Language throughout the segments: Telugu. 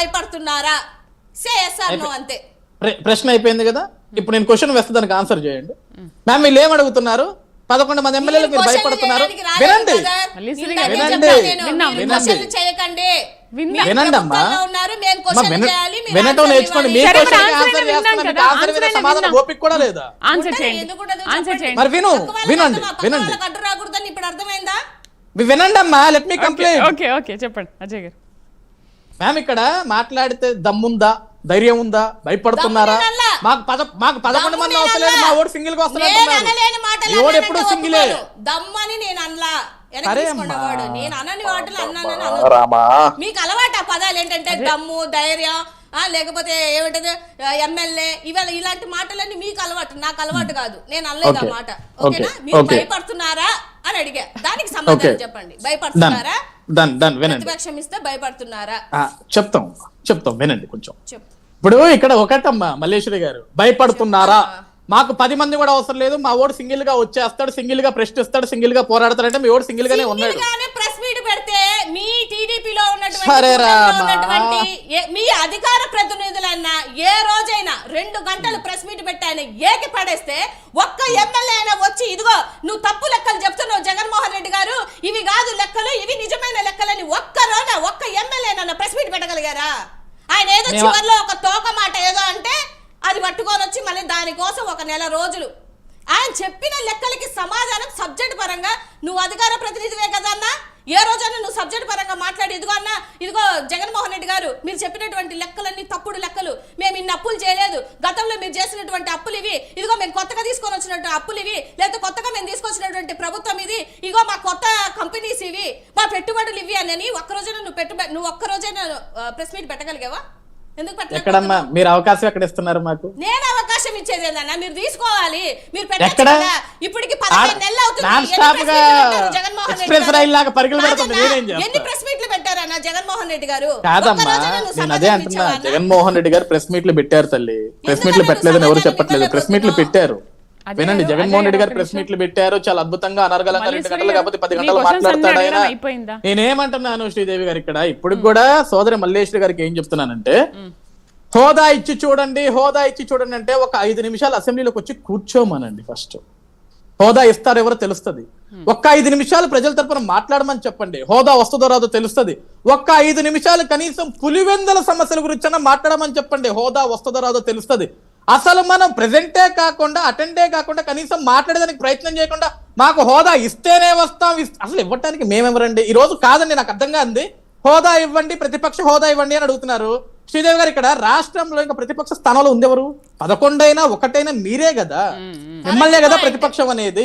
భయపడుతున్నారా? సే ఎస్ఆర్ నో అంతే. ప్ర- ప్రశ్న అయిపోయింది కదా? ఇప్పుడు నేను క్వశ్చన్ వేస్తే దానికి ఆన్సర్ చేయండి. మ్యామ్ వీళ్ళు ఏం అడుగుతున్నారు? పదకొండు మంది మీరు మీరు భయపడుతున్నారు. వినండి. వినండి. వినండి. అమ్మా. వినటం నేర్చుకోండి. మీ సమాధానం. ఓపిక కూడా లేదా? మరి విను వినండి వినండి. వినండి let me complaint okay okay చెప్పండి అజయ్ గారు. మ్యామ్ ఇక్కడ మాట్లాడితే దమ్ముందా? ధైర్యం ఉందా? భయపడుతున్నారా. మాకు పద మాకు పదకొండు మంది అవసరం లేదు. మా ఓటు సింగిల్గా వస్తున్నారు నేను అనలేని మాటలు ఈ ఓడు ఎప్పుడు సింగిలే. ఒప్పుకోరు. దమ్మని నేను అనలా. నేను అనని వాటిలో అన్నానని మీకు అలవాటు ఆ పదాలు ఏంటంటే దమ్ము ధైర్యం లేకపోతే ఏమిటది? ఎమ్మెల్యే ఇవాళ ఇలాంటి మాటలన్నీ మీకు అలవాటు నాకు అలవాటు కాదు. నేను అనలేదు ఆ. మాట. ఓకే. ఓకేనా? మీరు. భయపడుతున్నారా అని అడిగా. దానికి సమాధానం. చెప్పండి. భయపడుతున్నారా? ప్రతిపక్షం ఇస్తే భయపడుతున్నారా? చెప్తాం. చెప్తాం. వినండి కొంచెం. ఇప్పుడు ఇక్కడ ఒకటమ్మా మల్లేశ్వరి గారు. భయపడుతున్నారా? మాకు పది మంది కూడా అవసరం లేదు. మా ఓడు సింగిల్గా వచ్చేస్తాడు సింగిల్గా ప్రశ్నిస్తాడు సింగిల్గా పోరాడతాడంటే మీ ఓడు సింగిల్ గానే ఉన్నాడు. రామా. మీ అధికార ప్రతినిధులన్నా ఏ రోజైనా రెండు గంటలు ప్రెస్ మీట్ పెట్టి ఆయన ఏకి పడేస్తే ఒక్క ఎమ్మెల్యే అయినా వచ్చి ఇదిగో నువ్వు తప్పు లెక్కలు చెప్తున్నావు జగన్మోహన్ రెడ్డి గారు ఇవి కాదు లెక్కలు ఇవి నిజమైన లెక్కలని ఒక్క రోజు ఒక్క ఎమ్మెల్యే ప్రెస్ మీట్ పెట్టగలిగారా? ఆయన ఏదో చివర్లో ఒక తోక మాట ఏదో అంటే అది పట్టుకొని వచ్చి మళ్ళీ దానికోసం ఒక నెల రోజులు. ఆయన చెప్పిన లెక్కలకి సమాధానం సబ్జెక్ట్ పరంగా నువ్వు అధికార ప్రతినిధివే కదా అన్న ఏ రోజైనా నువ్వు సబ్జెక్ట్ పరంగా మాట్లాడి ఇదిగో అన్న ఇదిగో జగన్మోహన్ రెడ్డి గారు మీరు చెప్పినటువంటి లెక్కలన్నీ తప్పుడు లెక్కలు. మేము ఇన్ని అప్పులు చేయలేదు. గతంలో మీరు చేసినటువంటి అప్పులు ఇవి. ఇదిగో మేము కొత్తగా తీసుకొని వచ్చినటువంటి అప్పులు ఇవి. లేకపోతే కొత్తగా మేము తీసుకొచ్చినటువంటి ప్రభుత్వం ఇది. ఇగో మా కొత్త కంపెనీస్ ఇవి. మా పెట్టుబడులు ఇవి అని ఒక్క రోజైనా నువ్వు పెట్టుబడి నువ్వు ఒక్క రోజైనా ప్రెస్ మీట్ పెట్టగలిగావా? ఎక్కడమ్మా? మీరు అవకాశం ఎక్కడ ఇస్తున్నారు మాకు? నేను అవకాశం ఇచ్చేది ఏందన్నా? మీరు తీసుకోవాలి. మీరు ఎక్కడ? ఇప్పటికి నెలలు అవుతుంది జగన్మోహన్ ఎక్స్ప్రెస్? రైలు లాగా పరుగులు పెడుతుంది? ఎన్ని ప్రెస్ మీట్లు పెట్టారన్న జగన్మోహన్ రెడ్డి గారు? కాదమ్మా నేను అదే అంటున్నా? జగన్మోహన్ రెడ్డి గారు ప్రెస్ మీట్లు పెట్టారు తల్లి. ప్రెస్ మీట్లు పెట్టలేదని ఎవరు చెప్పట్లేదు. ప్రెస్ మీట్లు? పెట్టారు. వినండి జగన్మోహన్ రెడ్డి గారు ప్రెస్ మీట్లు పెట్టారు చాలా అద్భుతంగా అనర్గళంగా రెండు గంటలు కాకపోతే పది గంటలు మాట్లాడతాడు ఆయన? నేనేమంటున్నాను శ్రీదేవి గారు ఇక్కడ ఇప్పుడు కూడా సోదరి మల్లేశ్వరి గారికి ఏం చెప్తున్నానంటే హోదా ఇచ్చి చూడండి హోదా ఇచ్చి చూడండి అంటే ఒక ఐదు నిమిషాలు అసెంబ్లీలోకి వచ్చి కూర్చోమనండి ఫస్ట్. హోదా ఇస్తారు ఎవరో తెలుస్తుంది. ఒక్క ఐదు నిమిషాలు ప్రజల తరపున మాట్లాడమని చెప్పండి హోదా వస్తుందో రాదో తెలుస్తుంది. ఒక్క ఐదు నిమిషాలు కనీసం పులివెందల సమస్యల గురించి మాట్లాడమని చెప్పండి హోదా వస్తుందో రాదో తెలుస్తుంది. అసలు మనం ప్రెజెంటే కాకుండా అటెండే కాకుండా కనీసం మాట్లాడడానికి ప్రయత్నం చేయకుండా మాకు హోదా ఇస్తేనే వస్తాం. అసలు ఇవ్వటానికి మేమెవరండి? ఈ రోజు కాదండి నాకు అర్థం కాంది హోదా ఇవ్వండి ప్రతిపక్ష హోదా ఇవ్వండి అని అడుగుతున్నారు. శ్రీదేవి గారు ఇక్కడ రాష్ట్రంలో ఇంకా ప్రతిపక్ష స్థానంలో ఉంది ఎవరు పదకొండైనా ఒకటైనా మీరే కదా. ఎమ్మెల్యే కదా ప్రతిపక్షం అనేది.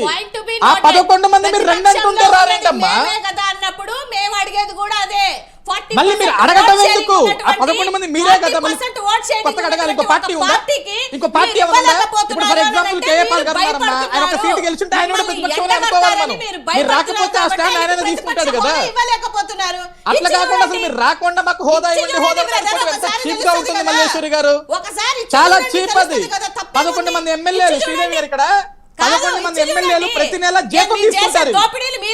ఆ. పదకొండు మంది మీరు రెండు అంటుంటే అన్నప్పుడు మేము అడిగేది కూడా అదే. 40% మళ్ళీ మీరు అడగటం ఎందుకు? ఆ పదకొండు మంది మీరే కదా మళ్ళీ 40% vote sharing కొత్తగా అడగాలి. ఇంకో పార్టీ ఉందా? ఇంకో పార్టీ ఏమన్నా ఇప్పుడు ఫర్ ఎగ్జాంపుల్ అంటే కేఏ మీరు పాల్ గారు ఉన్నారమ్మా. ఆయన ఒక సీటు గెలిచుంటే ఆయన కూడా ప్రతిపక్షంలో అనుకోవాలి మనం మీరు రాకపోతే ఆ స్టాండ్ ఆయన తీసుకుంటాడు కదా. అట్లా కాకుండా అసలు. మీరు రాకుండా మాకు హోదా ఇవ్వండి. హోదా చీప్గా ఉంటుంది మల్లేశ్వరి. గారు? చాలా చీప్ అది? పదకొండు మంది ఎమ్మెల్యేలు శ్రీదేవి గారు. ఇక్కడ. పదకొండు మంది ఇచ్చి ఎమ్మెల్యేలు చూడండి. ప్రతి నెల జీతం తీసుకుంటారు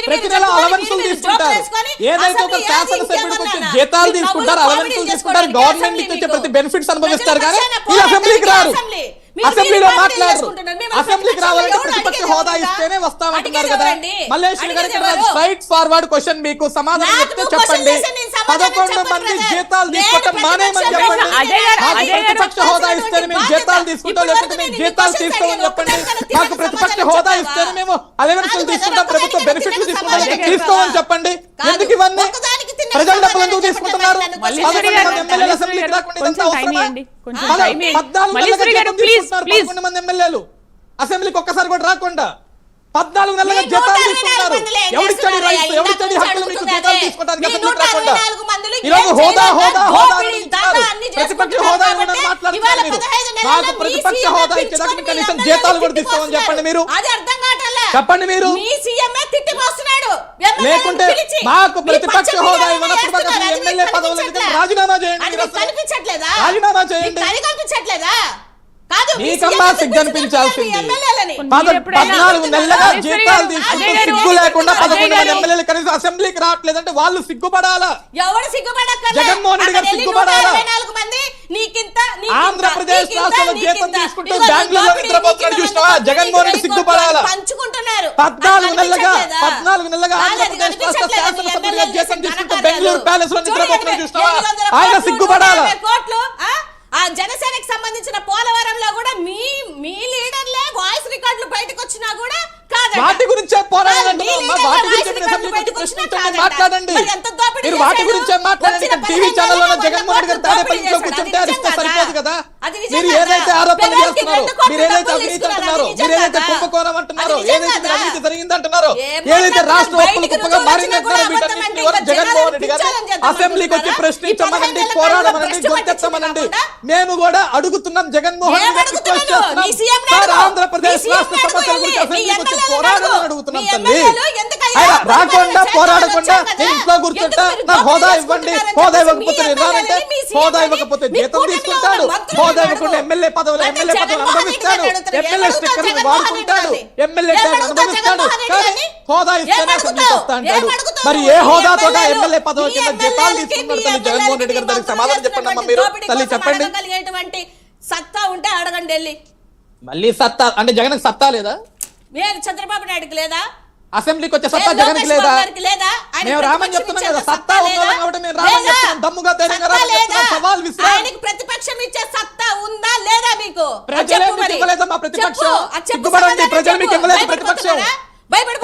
ప్రతి నెల అలవెన్సులు తీసుకుంటారు ఏదైతే ఒక శాసనసభ్యుడికి వచ్చే జీతాలు? తీసుకుంటారు అలవెన్సులు గవర్నమెంట్ ఇచ్చే ప్రతి. బెనిఫిట్స్ అనుభవిస్తారు కానీ ఈ అసెంబ్లీకి రారు అసెంబ్లీలో మాట్లాడరు. అసెంబ్లీకి రావాలంటే ప్రతిపక్ష హోదా? ఇస్తేనే వస్తామంటున్నారు కదా? మల్లేశ్వరి గారు? స్ట్రైట్ ఫార్వర్డ్ క్వశ్చన్ మీకు సమాధానం చెప్తే చెప్పండి. పదకొండు మంది. జీతాలు తీసుకోవటం ప్రతిపక్ష చెప్పండి. మాకు ప్రతిపక్ష హోదా ఇస్తేనే మేము జీతాలు తీసుకుంటాం లేకపోతే మేము జీతాలు తీసుకోమని చెప్పండి. మాకు ప్రతిపక్ష హోదా ఇస్తేనే మేము అలవెన్సులు తీసుకుంటాం ప్రభుత్వ బెనిఫిట్లు తీసుకుంటాం. లేకపోతే తీసుకోమని చెప్పండి. ఎందుకు ఇవన్నీ? ప్రజల డబ్బులు ఎందుకు తీసుకుంటున్నారు. పద్నాలుగు మంది ఎమ్మెల్యేలు. అసెంబ్లీకి ఒక్కసారి కూడా రాకుండా పద్నాలుగు నెలలుగా జీతాలు మందిలే ఎవరిచ్చాడు చేస్తున్నారయ్యా, ఎవరిచ్చాడు హక్కులు మీకు జీతాలు అదే. తీసుకోవడానికి మీ అసెంబ్లీకి నూట ఇరవై రాకుండా. నాలుగు మందిలో ఈ రోజు ఏం హోదా హోదా హోదా ప్రతిపక్ష హోదా మాకు ప్రతిపక్ష హోదా కనీసం జీతాలు కూడా తీసుకోమని చెప్పండి మీరు. అది అర్థం కావట్లే? చెప్పండి మీరు. లేకుంటే. మాకు ప్రతిపక్ష హోదా ఇవ్వనప్పుడు ఎమ్మెల్యే పదవులు రాజీనామా చేయండి రాజీనామా చేయండి. మీకమ్మా పద్నాలుగు నెలలుగా జీతాలు తీసుకుంటూ సిగ్గు లేకుండా పదకొండు మంది. ఎమ్మెల్యేలు కనీసం అసెంబ్లీకి రావట్లేదంటే వాళ్ళు సిగ్గుపడాలా? జగన్మోహన్ రెడ్డి గారు సిగ్గుపడాలా? 124 ఆంధ్రప్రదేశ్ రాష్ట్రంలో. జీతం తీసుకుంటూ బెంగళూరులో నిద్రపోతున్నాడు చూసినావా? జగన్మోహన్ రెడ్డి సిగ్గుపడాలా? పంచుకుంటున్నారు పద్నాలుగు నెలలుగా? పద్నాలుగు నెలలుగా ఆంధ్రప్రదేశ్ రాష్ట్ర ఎమ్మెల్యేలు జీతం తీసుకుంటూ. బెంగళూరు ప్యాలెస్లో నిద్రపోతున్నాడు చూసినావా ఆయన సిగ్గుపడాలా ఆ? జనసేనకి సంబంధించిన పోలవరంలో కూడా మీ మీ లీడర్లే వాయిస్ రికార్డులు బయటకు వచ్చినా కూడా కాదంట. వాటి గురించే. లీడర్లే వాటి గురించి. మాట్లాడండి మరి వాటి? గురించే మాట్లాడండి టీవీ ఛానల్లో జగన్మోహన్ గారు తాడేపల్లి కూర్చుంటే సరిపోదు కదా మీరు? ఏదైతే చేస్తున్నారో మీరు ఏదైతే అవినీతి అంటున్నారో మీరు ఏదైతే? కుంభకోణం అంటున్నారో ఏదైతే? అవినీతి జరిగింది అంటున్నారో ఏదైతే? రాష్ట్రం ఒప్పులు కుప్పగా మారింది అంటున్నారో జగన్మోహన్ రెడ్డి గారు అసెంబ్లీకి వచ్చి ప్రశ్నించమనండి? పోరాడమనండి గొంతెత్తమనండి మేము కూడా అడుగుతున్నాం జగన్మోహన్ రెడ్డి సార్. ఆంధ్రప్రదేశ్ రాష్ట్ర సమస్యల గురించి అసెంబ్లీకి వచ్చి పోరాడమని. అడుగుతున్నాం తల్లి రాకుండా పోరాడకుండా? నేను ఇంట్లో కూర్చుంటా నాకు హోదా ఇవ్వండి హోదా ఇవ్వకపోతే హోదా ఇవ్వకపోతే జీతం తీసుకుంటాడు ఉన్న మంత్రులను హోదా అడుగు. ఇవ్వకుండా ఎమ్మెల్యే పదవులు అంటే ఎమ్మెల్యే పదవులు జగన్మోహన్ రెడ్డి అనుభవిస్తాడు గారిని అడుగుతారు. ఎమ్మెల్యే ఏం స్టిక్కర్ అడుగుతావు వాడుకుంటాడు జగన్మోహన్ రెడ్డి ఎమ్మెల్యే ఏం ట్యాగ్ అడుగుతావు అనుభవిస్తాడు జగన్మోహన్ రెడ్డి కానీ గారిని? హోదా ఏం ఇస్తేనే అడుగుతావు? అసెంబ్లీకి వస్తా ఏం అంటాడు అడుగుతావు? మరి మీ ఏ హోదాతో ఎమ్మెల్యేలు, ఎమ్మెల్యే పదవి మీ కింద జీతాలు ఎమ్మెల్యేలకి, తీసుకున్నాడు మీ తల్లి జగన్మోహన్ రెడ్డి గారి దానికి ఎమ్మెల్యేలకి సమాధానం చెప్పండి అమ్మా చేస్తున్నటువంటి మీరు దోపిడీ తల్లి కోసం చెప్పండి అడగగలిగేటువంటి సత్తా ఉంటే అడగండి వెళ్ళి మళ్ళీ సత్తా అంటే జగన్ సత్తా లేదా మీరు చంద్రబాబు నాయుడుకి లేదా అసెంబ్లీకి వచ్చే సత్తా జగన్ లేదా మేము రామని చెప్తున్నాం కదా సత్తా? ఉన్నోళ్ళం కాబట్టి మేము రామని లేదా? చెప్తున్నాం దమ్ముగా ధైర్యంగా? సవాల్ విసిరాం ప్రతిపక్షం ఇచ్చే సత్తా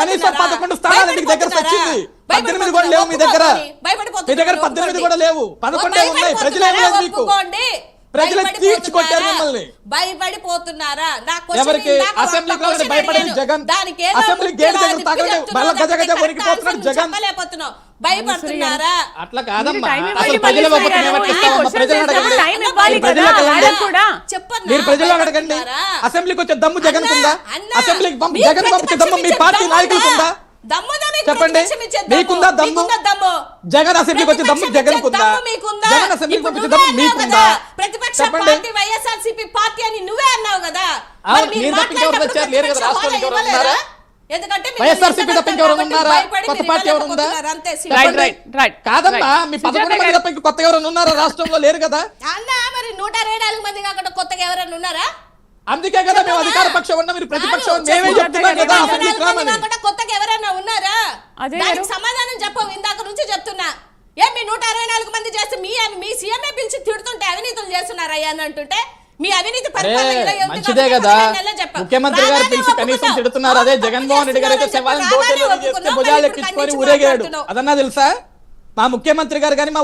మీకు పదకొండు స్థానాలు మీకు దగ్గరకు భయపడిపోతున్నారా? వచ్చింది పద్దెనిమిది కూడా లేవు మీ దగ్గర. భయపడిపోతున్నారు. మీ దగ్గర పద్దెనిమిది కూడా లేవు. పదకొండే ఉన్నాయి. ప్రజలే ఇవ్వలేదు మీకు. ఒప్పుకోండి. ప్రజలు తీర్చి కొట్టారు భయపడిపోతున్నారా? మిమ్మల్ని. భయపడిపోతున్నారా నా question ఎవరికి? ఇందాక ఒక్క అసెంబ్లీకి question రావడానికి భయపడేది అడిగాను. జగన్. దానికి అసెంబ్లీ గేట్ దగ్గర మళ్ళా గజ గజ వణికిపోతున్నాడు జగన్. భయపడుతున్నారా? అట్లా కాదమ్మా. మీరు కదా, ప్రజలు అడగండి? అసెంబ్లీకి వచ్చే దమ్ము జగన్ అసెంబ్లీకి మీకు జగన్ పంపించే దమ్ము మీ పార్టీ నాయకులకు? ఉందా చెప్పండి. మీకుందా దమ్ము? జగన్ అసెంబ్లీకి వచ్చే దమ్ము జగన్ దమ్ము మీకుందా? జగన్ అసెంబ్లీకి దమ్ము కదా, ప్రతిపక్ష చెప్పండి. పార్టీ వైఎస్ఆర్సీపీ పార్టీ అని నువ్వే అన్నావు కదా? మరి? లేరు కదా, ఎందుకంటే మీరు వైఎస్ఆర్సీపీ నిలబడతారు తప్ప ఇంకెవరు కాబట్టి ఉన్నారా? భయపడి కొత్త మీరు పార్టీ ఎవరు ఉందా? ఇవ్వలేకపోతున్నారు అంతే రైట్ రైట్ రైట్ కాదమ్మా రైట్. మీ సుజాత పదకొండు మంది గారు. తప్ప ఇంక కొత్తగా ఎవరైనా ఉన్నారా రాష్ట్రంలో లేరు కదా అన్న మరి నూట ఇరవై నాలుగు మంది కాకుండా కొత్తగా ఎవరైనా ఉన్నారా అందుకే కదా మేము అధికార పక్షం ఉన్నా మీరు ప్రతిపక్షం కాదు, మేమే చెప్పు. చెప్తున్నాం కదా నూట అసెంబ్లీకి ఇరవై నాలుగు మంది రామని కాకుండా కొత్తగా ఎవరైనా ఉన్నారా దానికి. సమాధానం చెప్పవు ఇందాక నుంచి చెప్తున్నా ఏ మీ నూట అరవై నాలుగు మంది చేస్తే మీ మీ సీఎంఏ పిలిచి తిడుతుంటే అవినీతులు చేస్తున్నారయ్యా అని అంటుంటే మీ అవినీతి మంచిదే కదా. ముఖ్యమైమంత్రి గారు పిలిచి కనీసం. తిడుతున్నారు అదే జగన్మోహన్ రెడ్డి గారు అయితే శవాలను. భుజాలు ఎక్కించుకొని ఊరేగాడు. అదన్నా తెలుసా మా ముఖ్యమంత్రి గారు కానీ మా